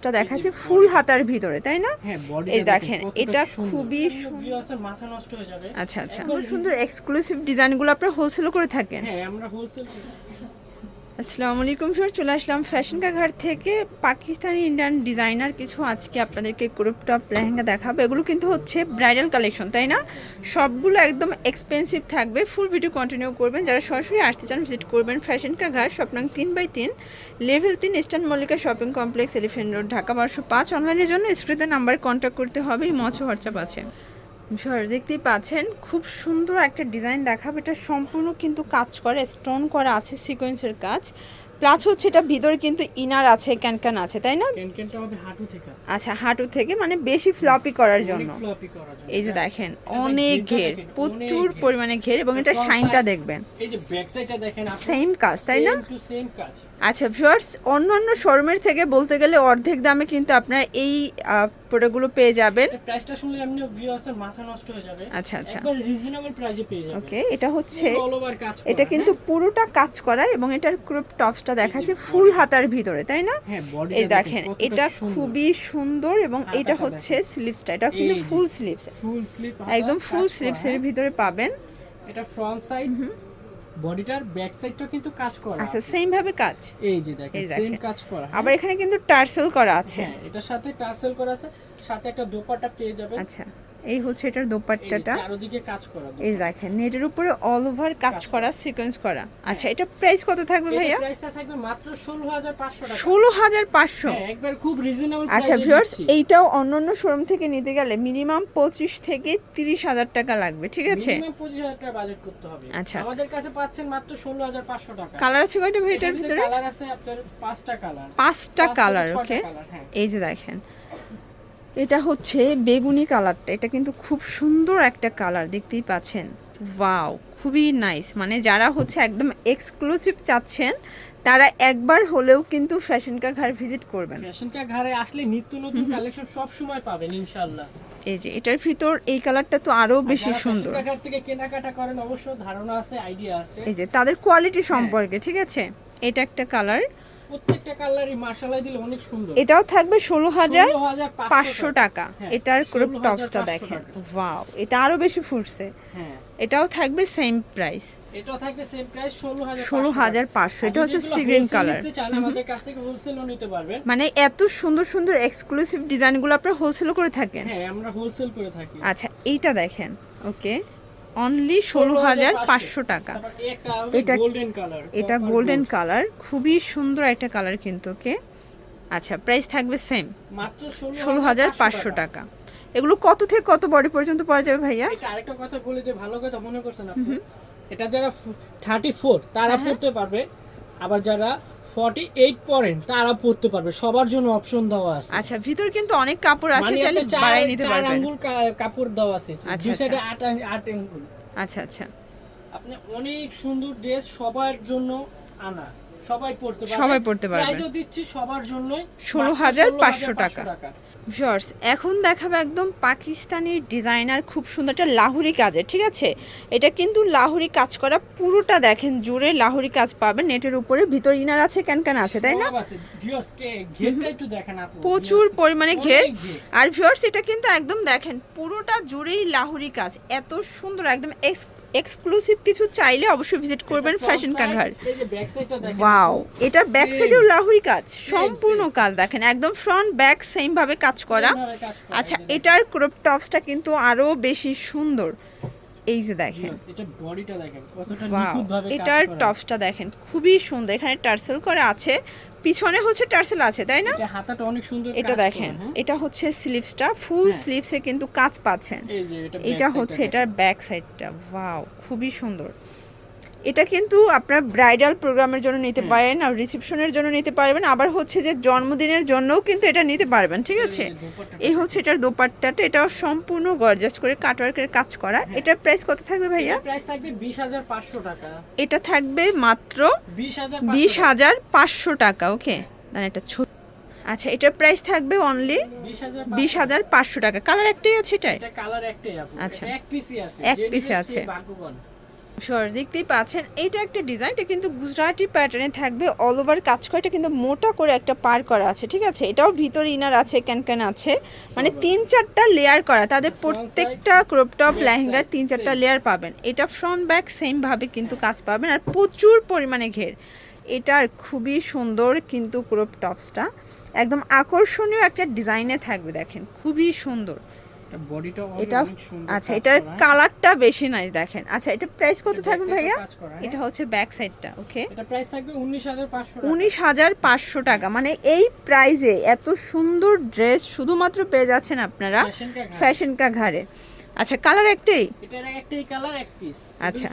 এটা দেখাচ্ছে ফুল হাতার ভিতরে তাই না? হ্যাঁ এই দেখেন এটা খুবই মাথা নষ্ট হয়ে যাবে। আচ্ছা আচ্ছা। সুন্দর সুন্দর এক্সক্লুসিভ ডিজাইনগুলো আপনারা হোলসেল করে থাকেন। হ্যাঁ আমরা হোলসেল আসসালামু আলাইকুম স্যার চলে আসলাম ফ্যাশন কাঘাট থেকে। পাকিস্তানি ইন্ডিয়ান ডিজাইনার কিছু আজকে আপনাদেরকে ক্রপ টপ লেহেঙ্গা দেখাবো। এগুলো কিন্তু হচ্ছে ব্রাইডাল কালেকশন তাই না? সবগুলো একদম এক্সপেন্সিভ থাকবে। ফুল ভিডিও কন্টিনিউ করবেন। যারা সরাসরি আসতে চান ভিজিট করবেন ফ্যাশন কাঘাট স্বপ্নাং তিন বাই তিন লেভেল তিন Eastern Mallika Shopping Complex Elephant Road Dhaka বারোশো পাঁচ। অনলাইনের জন্য স্ক্রিনে নাম্বার কন্ট্যাক্ট করতে হবে। মৎস্য হোয়াটসঅ্যাপ আছে। সর দেখতেই পাচ্ছেন খুব সুন্দর একটা ডিজাইন দেখাবো। এটা সম্পূর্ণ কিন্তু কাজ করে স্টোন করা আছে সিকোয়েন্সের কাজ। প্লাস হচ্ছে এটা ভিতরে কিন্তু ইনার আছে ক্যানক্যান আছে তাই না? ক্যানক্যানটা হবে হাঁটু থেকে। আচ্ছা হাঁটু থেকে মানে বেশি ফ্লপি করার জন্য। এই যে দেখেন অনেক ঘের প্রচুর পরিমাণে ঘের এবং এটা শাইনটা দেখবেন। এই যে ব্যাক সাইডটা দেখেন সেম কাজ তাই না? টু সেম কাজ। আচ্ছা ভিউয়ার্স অন্যান্য শোরুমের থেকে বলতে গেলে অর্ধেক দামে কিন্তু আপনারা এই প্রোডাক্টগুলো পেয়ে যাবেন। প্রাইসটা শুনলে এমনি ভিউয়ার্সের মাথা নষ্ট হয়ে যাবে। আচ্ছা আচ্ছা। একবার রিজনেবল প্রাইসে পেয়ে যাবেন। ওকে এটা হচ্ছে এটা কিন্তু হ্যাঁ? পুরোটা কাজ করা এবং এটার ক্রপ টপসটা দেখাচ্ছে ফুল হাতার ভিতরে তাই না? হ্যাঁ এই দেখেন এটা খুবই সুন্দর এবং এটা হচ্ছে স্লিভসটা এটা কিন্তু ফুল স্লিভস ফুল স্লিভ একদম ফুল স্লিভসের ভিতরে পাবেন। এটা ফ্রন্ট সাইড বডিটার ব্যাক সাইডটা কিন্তু কাজ করা আচ্ছা সেম ভাবে কাজ? এই যে দেখেন সেম কাজ করা হ্যাঁ? আবার এখানে কিন্তু টার্সেল করা আছে। হ্যাঁ এটার সাথে টার্সেল করা আছে সাথে একটা দোপাট্টা পেয়ে যাবেন। আচ্ছা। এই হচ্ছে এটার দোপাট্টাটা। চারদিকে কাজ করা এই দেখেন নেটের উপরে অল ওভার কাজ করা সিকোয়েন্স করা। আচ্ছা এটা প্রাইস কত থাকবে ভাইয়া? প্রাইসটা থাকবে মাত্র 16500 টাকা। ষোলো হাজার পাঁচশো। হ্যাঁ একবার খুব রিজনেবল আচ্ছা ভিউয়ার্স এইটাও অন্যান্য শোরুম থেকে নিতে গেলে মিনিমাম পঁচিশ থেকে তিরিশ হাজার টাকা লাগবে ঠিক আছে? মিনিমাম 25000 টাকা বাজেট করতে হবে। আচ্ছা। আমাদের কাছে পাচ্ছেন মাত্র 16500 টাকা। কালার আছে কয়টা ভাই এটার ভিতরে? কালার আছে আপনার পাঁচটা কালার পাঁচটা কালার ওকে হ্যাঁ। এই যে দেখেন। এটা হচ্ছে বেগুনি কালারটা। এটা কিন্তু খুব সুন্দর একটা কালার দেখতেই পাচ্ছেন। ওয়াও খুবই নাইস। মানে যারা হচ্ছে একদম এক্সক্লুসিভ চাচ্ছেন তারা একবার হলেও কিন্তু ফ্যাশন কা ঘর ভিজিট করবেন। ফ্যাশনটা ঘরে আসলে নিত্য নতুন কালেকশন সব সময় পাবেন ইনশাআল্লাহ। এই যে এটার ভিতর এই কালারটা তো আরও বেশি সুন্দর। ফ্যাশন থেকে কেনাকাটা করেন অবশ্য ধারণা আছে আইডিয়া আছে। এই যে তাদের কোয়ালিটি সম্পর্কে ঠিক আছে? এটা একটা কালার। প্রত্যেকটা কালারই মার্শালাই দিলে অনেক সুন্দর। এটাও থাকবে ষোলো হাজার 16500 পাঁচশো টাকা। হ্যাঁ, এটার ক্রপ টপসটা দেখেন। ওয়াও এটা আরও বেশি ফুটছে। হ্যাঁ। এটাও থাকবে সেম প্রাইস এটাও থাকবে সেম প্রাইস 16500 ষোলো হাজার পাঁচশো। এটা হচ্ছে সিগ্রিন কালার আমাদের কাছ থেকে হোলসেলও নিতে পারবেন। মানে এত সুন্দর সুন্দর এক্সক্লুসিভ ডিজাইনগুলো আপনারা হোলসেল করে থাকেন? হ্যাঁ আমরা হোলসেল করে থাকি। আচ্ছা এইটা দেখেন ওকে। অনলি ষোলো হাজার পাঁচশো। টাকা। এটা- এটা গোল্ডেন কালার খুবই সুন্দর একটা কালার কিন্তু ওকে আচ্ছা প্রাইস থাকবে সেম ষোলো হাজার পাঁচশো টাকা। এগুলো কত থেকে কত বডি পর্যন্ত পাওয়া যাবে ভাইয়া? আরেকটা কথা বলে যে ভালো কথা মনে করছেন আপনি। এটা যারা থার্টি ফোর তারা হ্যাঁ, পড়তে পারবে। আবার যারা ফর্টি এইট পরেন্ট তারা পড়তে পারবে। সবার জন্য অপশন দেওয়া আছে। আচ্ছা ভিতর কিন্তু অনেক কাপড় আছে মানে চাইলে চার- বাড়াই নিতে চার আঙ্গুল কাপড় দেওয়া আছে। আচ্ছা, দুই আচ্ছা। সাইডে আট আট আঙ্গুল। আচ্ছা আচ্ছা। আপনি অনেক সুন্দর ড্রেস সবার জন্য আনা। সবাই পড়তে পারবে। সবাই পড়তে পারবে। প্রাইজও দিচ্ছি সবার জন্যই। 16,500 টাকা। জর্জ এখন দেখাবে একদম পাকিস্তানি ডিজাইনার খুব সুন্দর একটা লাহুরি কাজের ঠিক আছে? এটা কিন্তু লাহুরি কাজ করা পুরোটা দেখেন জুড়ে লাহুরি কাজ পাবেন নেটের উপরে। ভিতর ইনার আছে ক্যান ক্যান আছে তাই না। প্রচুর পরিমাণে ঘের। আর ভিউয়ার্স এটা কিন্তু একদম দেখেন পুরোটা জুড়েই লাহুরি কাজ। এত সুন্দর একদম এক্সক্লুসিভ কিছু চাইলে অবশ্যই ভিজিট করবেন ফ্যাশন কানভার ওয়াও এটা ব্যাক সাইডেও লাহুরি কাজ সম্পূর্ণ. কাজ দেখেন একদম ফ্রন্ট ব্যাক সেম ভাবে কাজ করা। এইভাবে কাজ করা, আচ্ছা এটার ক্রপ টপসটা কিন্তু আরও বেশি সুন্দর। এই যে দেখেন এটার। টপসটা দেখেন খুবই সুন্দর এখানে টার্সেল করে আছে পিছনে হচ্ছে টার্সেল আছে তাই না এটা হাতাটা অনেক সুন্দর এটা দেখেন হ্যাঁ? এটা হচ্ছে স্লিভসটা ফুল। স্লিভসে কিন্তু কাজ পাচ্ছেন এটা হচ্ছে এটার ব্যাক সাইডটা ওয়াও খুবই সুন্দর এটা কিন্তু আপনার ব্রাইডাল প্রোগ্রামের জন্য নিতে হ্যাঁ। পারেন আর রিসেপশনের জন্য নিতে পারবেন। আবার হচ্ছে যে জন্মদিনের জন্যও কিন্তু এটা নিতে পারবেন ঠিক আছে? এই হচ্ছে এটার দোপাট্টাটা এটাও সম্পূর্ণ গর্জাস করে কাটওয়ার্কের কাজ করা। এটার প্রাইস কত থাকবে ভাইয়া? প্রাইস থাকবে 20500 টাকা। এটা থাকবে মাত্র 20500 বিশ হাজার পাঁচশো টাকা ওকে মানে এটা ছোট আচ্ছা এটার প্রাইস থাকবে অনলি বিশ হাজার পাঁচশো। টাকা। কালার একটাই আছে এটাই এটা কালার একটাই আচ্ছা। এক পিসই আছে। এক নিবে আছে। সে দেখতেই পাচ্ছেন এটা একটা ডিজাইন এটা কিন্তু গুজরাটি প্যাটার্নে থাকবে অল ওভার কাজ করা এটা কিন্তু মোটা করে একটা পার করা আছে ঠিক আছে? এটাও ভিতরে ইনার আছে ক্যান ক্যান আছে। মানে তিন চারটা লেয়ার করা তাদের প্রত্যেকটা crop top back lehenga side তিন চারটা লেয়ার পাবেন। এটা ফ্রন্ট ব্যাক সেম ভাবে কিন্তু কাজ পাবেন আর প্রচুর পরিমাণে ঘের। এটার খুবই সুন্দর কিন্তু ক্রপ টপসটা একদম আকর্ষণীয় একটা ডিজাইনে থাকবে দেখেন খুবই সুন্দর। এটা আচ্ছা এটার কালারটা বেশি নাই দেখেন। আচ্ছা এটা প্রাইস কত থাকবে ভাইয়া? হ্যাঁ। এটা হচ্ছে ব্যাক সাইডটা ওকে এটা প্রাইস থাকবে উনিশ হাজার পাঁচশো উনিশ হাজার পাঁচশো টাকা মানে এই প্রাইজে এত সুন্দর ড্রেস শুধুমাত্র পেয়ে যাচ্ছেন আপনারা ফ্যাশন কা ঘাড়ে। আচ্ছা কালার একটাই? এটার একটাই কালার এক পিস আচ্ছা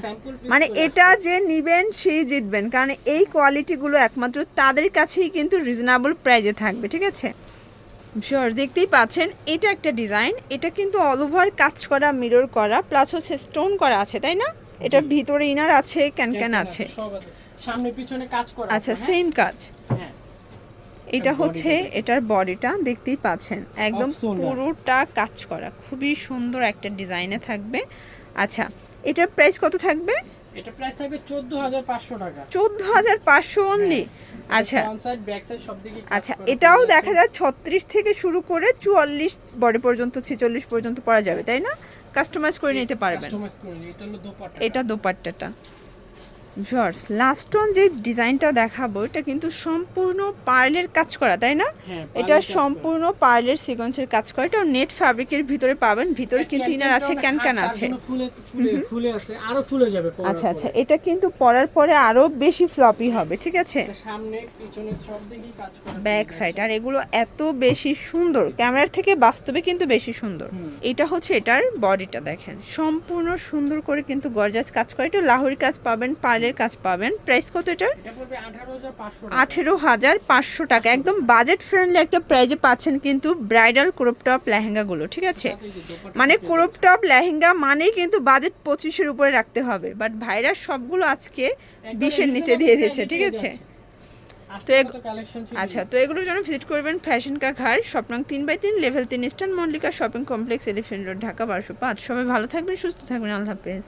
মানে এটা যে নিবেন সেই জিতবেন কারণ এই কোয়ালিটিগুলো একমাত্র তাদের কাছেই কিন্তু রিজনেবল প্রাইজে থাকবে ঠিক আছে? শিওর দেখতেই পাচ্ছেন এটা একটা ডিজাইন এটা কিন্তু অল ওভার কাজ করা মিরর করা প্লাস হচ্ছে স্টোন করা আছে তাই না? এটার ভিতরে ইনার আছে ক্যান ক্যান আছে। সামনে পিছনে কাজ করা আচ্ছা সেম কাজ। হ্যাঁ? হ্যাঁ এটা হচ্ছে এটার বডিটা দেখতেই পাচ্ছেন একদম পুরোটা কাজ করা খুবই সুন্দর একটা ডিজাইনে থাকবে। আচ্ছা এটার প্রাইস কত থাকবে? এটা প্রাইস থাকবে চোদ্দ হাজার পাঁচশো টাকা। চোদ্দ হাজার পাঁচশো অনলি আচ্ছা। আচ্ছা এটাও দেখা যায় ছত্রিশ থেকে শুরু করে চুয়াল্লিশ বডি পর্যন্ত ছেচল্লিশ পর্যন্ত পরা যাবে তাই না? কাস্টমাইজ করে নিতে পারবেন। এটা দোপাট্টাটা। ভিউয়ার্স লাস্ট অন যে ডিজাইনটা দেখাবো এটা কিন্তু সম্পূর্ণ পার্লের কাজ করা তাই না? হ্যাঁ এটা। সম্পূর্ণ পার্লের সিকোয়েন্সের কাজ করা। এটা নেট ফ্যাব্রিকের ভিতরে পাবেন ভিতরে কিন্তু ক্যান ইনার আছে ক্যানটা ক্যান ক্যান আছে। ফুলে আছে আরও ফুলে যাবে আচ্ছা আচ্ছা এটা কিন্তু পরার পরে আরও বেশি ফ্লপি হবে ঠিক আছে? সামনে পিছনে সব দিকেই কাজ করা ব্যাক সাইড আর এগুলো এত বেশি সুন্দর ক্যামেরার থেকে বাস্তবে কিন্তু বেশি সুন্দর। এটা হচ্ছে এটার বডিটা দেখেন। সম্পূর্ণ সুন্দর করে কিন্তু গর্জাস কাজ করে। এটা লাহোরি কাজ পাবেন পার্লের কাজ পাবেন। প্রাইস কত এটার? আঠারো হাজার পাঁচশো টাকা। একদম বাজেট ফ্রেন্ডলি একটা প্রাইজে পাচ্ছেন কিন্তু ব্রাইডাল ক্রপ টপ লেহেঙ্গাগুলো ঠিক আছে? মানে ক্রপ টপ লেহেঙ্গা মানেই কিন্তু বাজেট পঁচিশের উপরে রাখতে হবে। বাট ভাইরা সবগুলো আজকে বিশের নিচে দিয়ে দিয়েছে ঠিক আছে? তো আচ্ছা তো এগুলোর জন্য ভিজিট করবেন ফ্যাশন কা ঘাট স্বপ্নং তিন বাই তিন লেভেল তিন Eastern Mallika Shopping Complex Elephant Road Dhaka বারোশো পাঁচ। সবাই ভালো থাকবেন সুস্থ থাকবেন আল্লাহ হাফেজ।